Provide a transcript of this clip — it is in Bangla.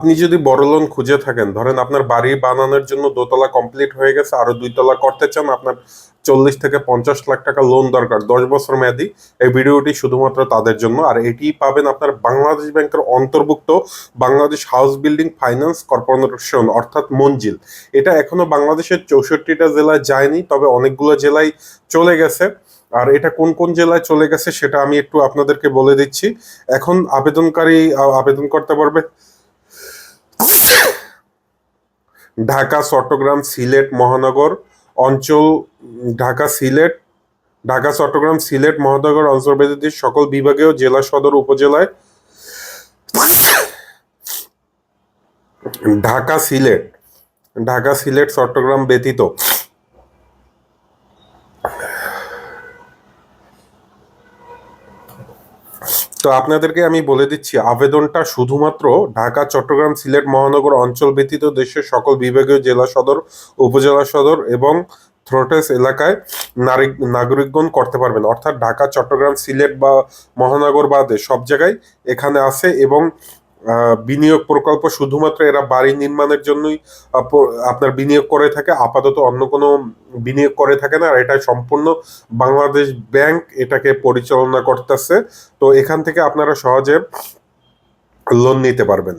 আপনি যদি বড় লোন খুঁজে থাকেন, ধরেন আপনার বাড়ি বানানোর জন্য দোতলা কমপ্লিট হয়ে গেছে, আরও দুইতলা করতে চান, আপনার চল্লিশ থেকে পঞ্চাশ লাখ টাকা লোন দরকার, দশ বছর মেয়াদি, এই ভিডিওটি শুধুমাত্র তাদের জন্য। আর এটি পাবেন আপনার বাংলাদেশ ব্যাংকের অন্তর্ভুক্ত Bangladesh house building finance corporation অর্থাৎ মঞ্জিল। এটা এখনও বাংলাদেশের চৌষট্টিটা জেলায় যায়নি, তবে অনেকগুলো জেলায় চলে গেছে। আর এটা কোন কোন জেলায় চলে গেছে সেটা আমি একটু আপনাদেরকে বলে দিচ্ছি। এখন আবেদনকারী আবেদন করতে পারবে ঢাকা, চট্টগ্রাম, সিলেট, মহানগর অঞ্চল, ঢাকা, সিলেট, ঢাকা, চট্টগ্রাম, সিলেট, মহানগর অঞ্চল ব্যতীত সকল বিভাগীয় জেলা সদর উপজেলায় ঢাকা, সিলেট ঢাকা, সিলেট, চট্টগ্রাম ব্যতীত তো আপনাদেরকে আমি বলে দিচ্ছি, আবেদনটা শুধুমাত্র ঢাকা, চট্টগ্রাম, সিলেট, মহানগর অঞ্চল ব্যতীত দেশের সকল বিভাগীয় জেলা সদর, উপজেলা সদর এবং থ্রোটেস এলাকায় নাগরিকগণ করতে পারবেন। অর্থাৎ ঢাকা, চট্টগ্রাম, সিলেট বা মহানগর বাদে সব জায়গায় এখানে আছে এবং বিনিয়োগ প্রকল্প শুধুমাত্র এরা বাড়ি নির্মাণের জন্যই আপনার বিনিয়োগ করে থাকে, আপাতত অন্য কোনো বিনিয়োগ করে থাকে না, আর এটা সম্পূর্ণ বাংলাদেশ ব্যাংক এটাকে পরিচালনা করতেছে। তো এখান থেকে আপনারা সহজে লোন নিতে পারবেন।